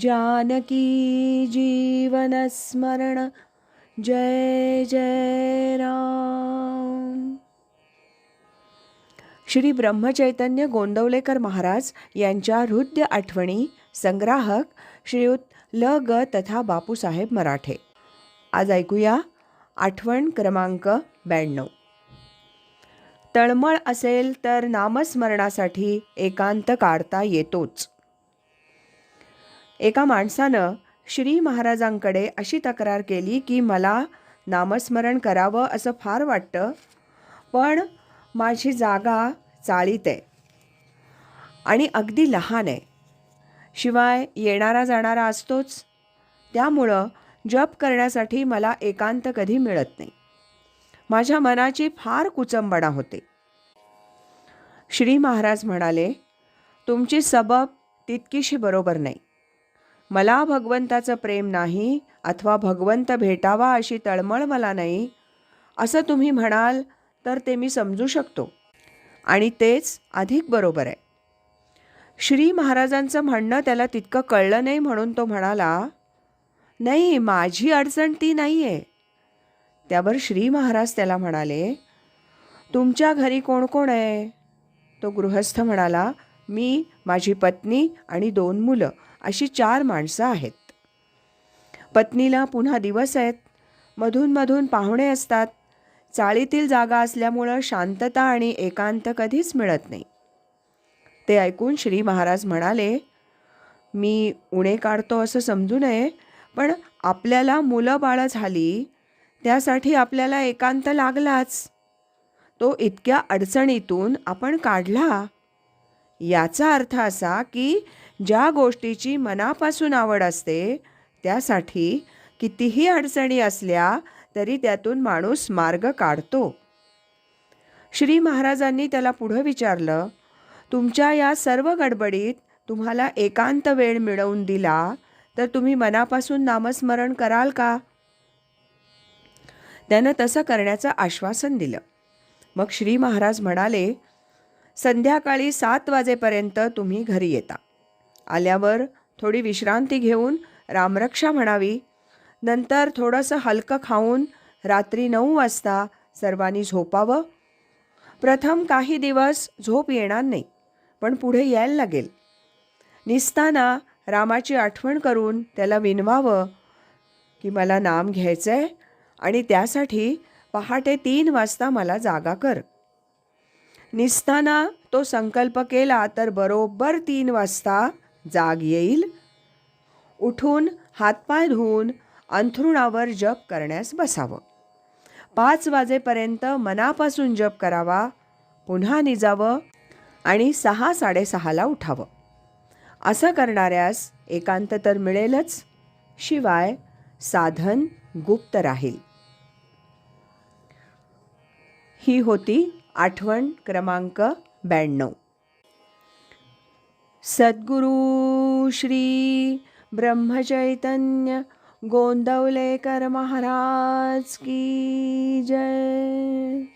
जानकी जीवनस्मरण जय जय राम। श्री ब्रह्मचैतन्य गोंदवलेकर महाराज यांच्या हृदय आठवणी संग्राहक श्रीयुत ल. ग. तथा बापूसाहेब मराठे. आज ऐकूया आठवण क्रमांक ब्याण्णव. तळमळ असेल तर नामस्मरणासाठी एकांत काढता येतोच. एका माणसानं श्री महाराजांकडे अशी तक्रार केली की मला नामस्मरण करावं असं फार वाटतं पण माझी जागा चाळीत आहे आणि अगदी लहान आहे. शिवाय येणारा जाणारा असतोच. त्यामुळं जप करण्यासाठी मला एकांत कधी मिळत नाही. माझ्या मनाची फार कुचंबणा होते. श्री महाराज म्हणाले तुमची सबब तितकीशी बरोबर नाही. मला भगवंताचं प्रेम नाही अथवा भगवंत भेटावा अशी तळमळ मला नाही असं तुम्ही म्हणाल तर ते मी समजू शकतो. आणि तेच अधिक बरोबर आहे. श्री महाराजांचं म्हणणं त्याला तितकं कळलं नाही म्हणून तो म्हणाला नाही माझी अडचण ती नाही आहे त्यावर श्री महाराज त्याला म्हणाले तुमच्या घरी कोण कोण आहे? तो गृहस्थ म्हणाला मी माझी पत्नी आणि दोन मुलं अशी चार माणसं आहेत. पत्नीला पुन्हा दिवस आहेत. मधूनमधून पाहुणे असतात. चाळीतील जागा असल्यामुळं शांतता आणि एकांत कधीच मिळत नाही. ते ऐकून श्री महाराज म्हणाले मी उणे काढतो असं समजू नये पण आपल्याला मुलं बाळं झाली त्यासाठी आपल्याला एकांत लागलाच. तो इतक्या अडचणीतून आपण काढला याचा अर्थ असा की ज्या गोष्टीची मनापासून आवड असते त्यासाठी कितीही अडचणी असल्या तरी त्यातून माणूस मार्ग काढतो. श्री महाराजांनी त्याला पुढं विचारलं तुमच्या या सर्व गडबडीत तुम्हाला एकांत वेळ मिळवून दिला तर तुम्ही मनापासून नामस्मरण कराल का? त्यानं तसं करण्याचं आश्वासन दिलं. मग श्री महाराज म्हणाले संध्याकाळी सात वाजेपर्यंत तुम्ही घरी येता. आल्यावर थोडी विश्रांती घेऊन रामरक्षा म्हणावी नंतर थोडंसं हलकं खाऊन रात्री नऊ वाजता सर्वांनी झोपावं. प्रथम काही दिवस झोप येणार नाही पण पुढे यायला लागेल. निसताना रामाची आठवण करून त्याला विनवावं की मला नाम घ्यायचं आहे आणि त्यासाठी पहाटे तीन वाजता मला जागा कर. निसताना तो संकल्प केला तर बरोबर तीन वाजता जाग येईल. उठून हातपाय धुवून अंथरुणावर जप करण्यास बसावं. पाच वाजेपर्यंत मनापासून जप करावा पुन्हा निजावं आणि सहा साडेसहाला उठावं. असं करणाऱ्यास एकांत तर मिळेलच. शिवाय साधन गुप्त राहील. ही होती आठवण क्रमांक ब्याण्णव. सद्गुरु श्री ब्रह्मचैतन्य गोंदवलेकर महाराज की जय.